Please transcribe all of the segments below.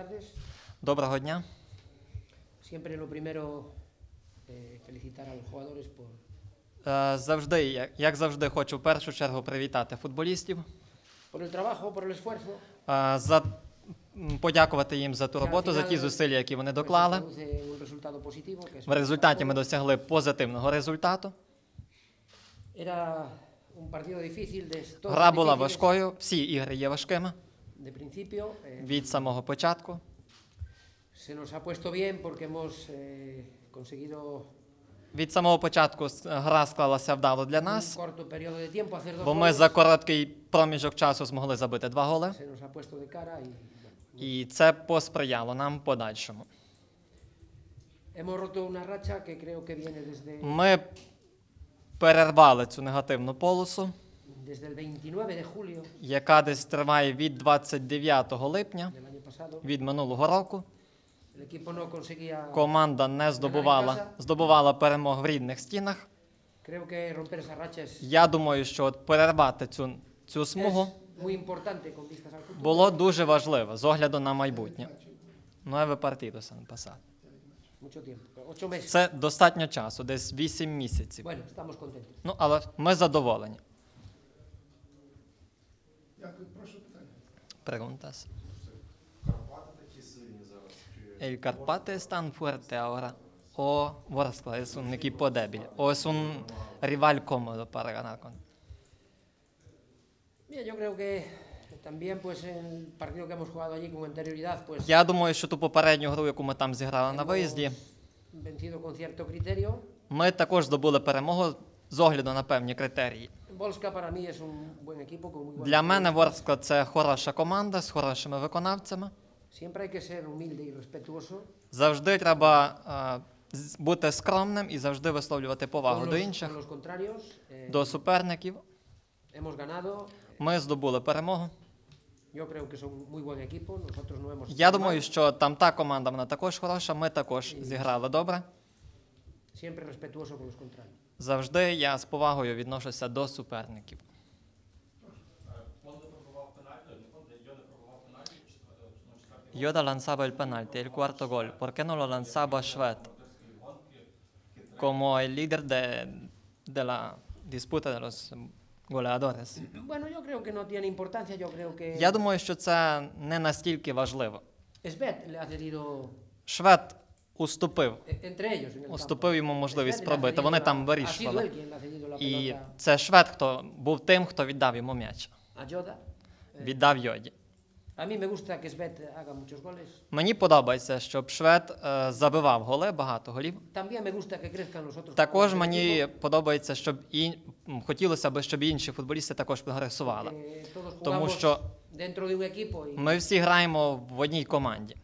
tardes. Доброго дня. Siempre lo primero, eh, felicitar a los jugadores por, Е, Завжди, як- як завжди, хочу в першу чергу привітати футболістів, por el trabajo, por el esfuerzo. е, за м, подякувати їм за ту роботу, за ті зусилля, які вони se доклали. produce un resultado positivo, que es В результаті ми досягли позитивного результату. Era un partido difícil de todos Гра була difíciles. важкою, всі ігри є важкими від самого початку. se nos ha puesto bien porque hemos eh, conseguido Від самого початку гра склалася вдало для нас, бо ми за короткий проміжок часу змогли забити два голи, і це посприяло нам подальшому. Ми перервали цю негативну полосу, яка десь триває від 29 липня pasado. від минулого року. Команда не здобувала, здобувала перемог в рідних стінах. Я думаю, що от перервати цю, цю смугу було дуже важливо з огляду на майбутнє. Mucho tiempo, ocho meses. Це достатньо часу, десь 8 місяців. Ну, але ми задоволені. Дякую, прошу питання. Preguntas. El Carpate es tan fuerte ahora. O Vorskla es un equipo débil. O es un rival cómodo para ganar con. Bien, yo creo que también pues en el partido que hemos jugado allí con anterioridad pues Я думаю, що ту попередню гру, яку ми там зіграли на виїзді, vencido con cierto criterio. ми також здобули перемогу з огляду на певні критерії. Для мене. Ворскла це хороша команда з хорошими виконавцями. Завжди треба е, бути скромним і завжди висловлювати повагу до інших, contrarios. eh, до суперників. Ми здобули перемогу. Я думаю, що там та команда вона також хороша. Ми також зіграли добре. Siempre respetuoso con los contrarios. Завжди я з повагою відношуся до суперників. Los goleadores. Bueno, yo creo que no tiene importancia. Yo creo que. Я думаю, що це не настільки важливо. Швед уступив, eh, el уступив йому можливість пробити. Вони там вирішували. І це Швед, хто був тим, хто віддав йому м'яч. Віддав Йоді. Мені подобається, щоб Швед е, забивав голи, багато голів. Також мені подобається, щоб і хотілося б, щоб інші футболісти також прогресували. Тому що ми всі граємо в одній команді.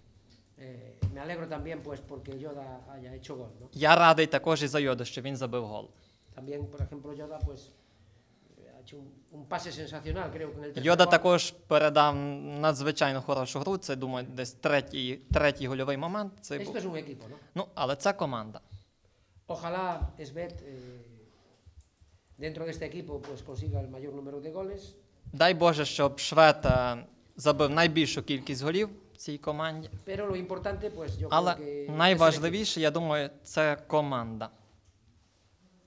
Eh, alegro también pues porque Yoda haya hecho gol, ¿no? Я радий також і за Йоду, що він забив гол. También, por ejemplo, Yoda pues eh, ha hecho un, un pase sensacional, creo en el tercer Йода gol. також передав надзвичайно хорошу гру. Це думаю, десь третій, третій гольовий момент. Це Esto був. es un equipo, ¿no? Ну, але це команда. Ojalá Svet eh, dentro de este equipo pues consiga el mayor número de goles. Дай Боже, щоб Швед е, забив найбільшу кількість голів в цій команді. Pero lo importante, pues yo Але creo que. es el найважливіше, я думаю, це команда.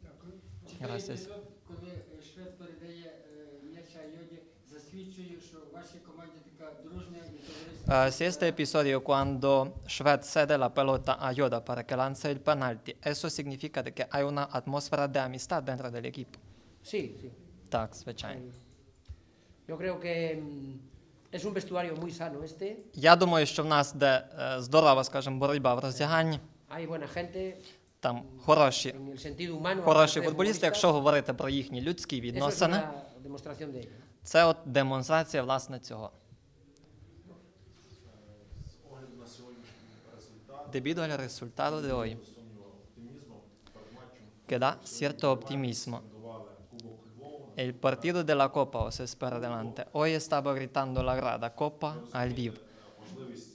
Дякую. Gracias. епізод, коли е, швед передає е, м'яча Йоді, засвідчує, що в вашій команді така дружня і товариська. Uh, si este episodio cuando Shved cede la pelota a Yoda para que lance el penalti, eso significa de que hay una atmósfera de amistad dentro del equipo. equipo. Sí, sí. Так, звичайно. Yo creo que mm, es un vestuario muy sano este. Я думаю, що в нас де е, здорова, скажімо, боротьба в роздяганні, Hay buena gente там хороші, хороші футболісти, якщо говорити про їхні людські відносини, це от демонстрація власне цього. Debido al resultado de hoy, оптимізму queda cierto optimismo. El partido de la Copa os espera delante. Hoy estaba gritando la grada Copa al Lviv.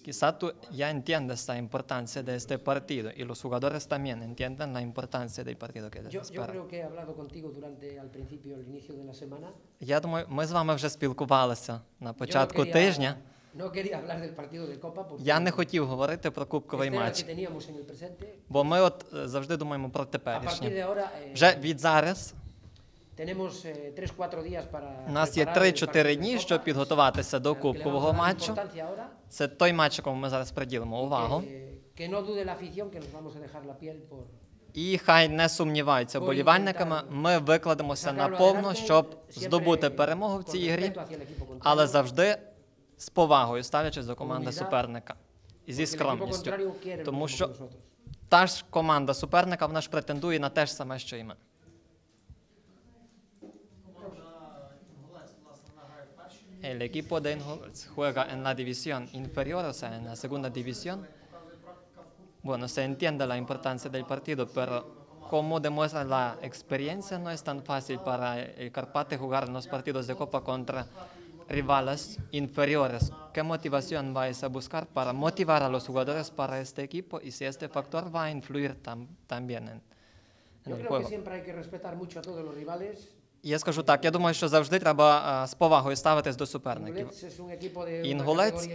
Quizá tú ya entiendes la importancia de este partido y los jugadores también entienden la importancia del partido que les Yo, yo creo que he hablado contigo durante al principio, el inicio de la semana. Я думаю, ми з вами вже спілкувалися на початку quería- тижня. No quería hablar del partido de Copa porque Я не хотів говорити про кубковий матч, presente. бо ми от е, завжди думаємо про теперішнє. ahora eh, Вже від зараз у нас є preparar el 3-4 дні, щоб підготуватися до кубкового матчу. Це той матч, якому ми зараз приділимо увагу. por І хай не сумніваються Бо вболівальниками. Ми викладемося adelante, щоб здобути перемогу в цій грі, але завжди з повагою ставлячись до команди суперника і зі скромністю. Тому що та ж команда суперника вона ж претендує на те ж саме, що і ми. El equipo de Ingolds juega en la división inferior, o sea, en la segunda división. Bueno, se entiende la importancia del partido, pero como demuestra la experiencia, no es tan fácil para el Carpate jugar en los partidos de Copa contra rivales inferiores. ¿Qué motivación vais a buscar para motivar a los jugadores para este equipo y si este factor va a influir tam- también en, en Yo el creo juego? que siempre hay que respetar mucho a todos los rivales. Я скажу так, я думаю, що завжди треба е, з повагою ставитись до суперників. Інгулець,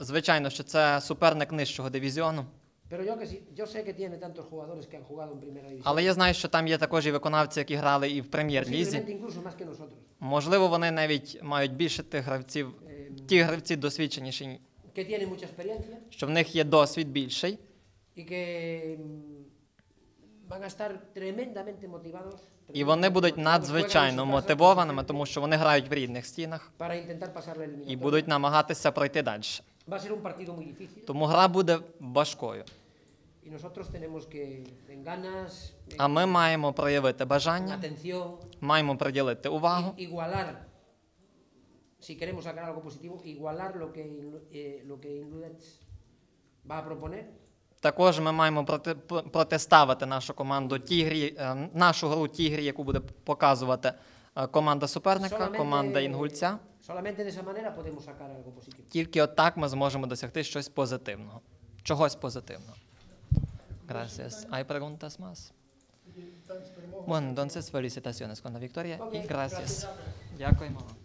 звичайно, що це суперник нижчого дивізіону, але я знаю, що там є також і виконавці, які грали і в прем'єр-лізі. Можливо, вони навіть мають більше тих гравців, Eh, ті гравці досвідченіші, що в них є досвід більший, і вони будуть надзвичайно мотивованими, тому що вони грають в рідних стінах і будуть намагатися пройти далі. Тому гра буде важкою. А ми маємо проявити бажання, маємо приділити увагу. si queremos sacar algo positivo, igualar lo que, eh, lo que va a proponer Також ми маємо проти, протиставити нашу команду тій грі, е, нашу гру тій грі, яку буде показувати е, команда суперника, команда інгульця. Тільки отак ми зможемо досягти щось позитивного. Чогось позитивного. Gracias. ¿Hay preguntas más? Bueno, entonces felicitaciones con la victoria y gracias. Дякуємо вам.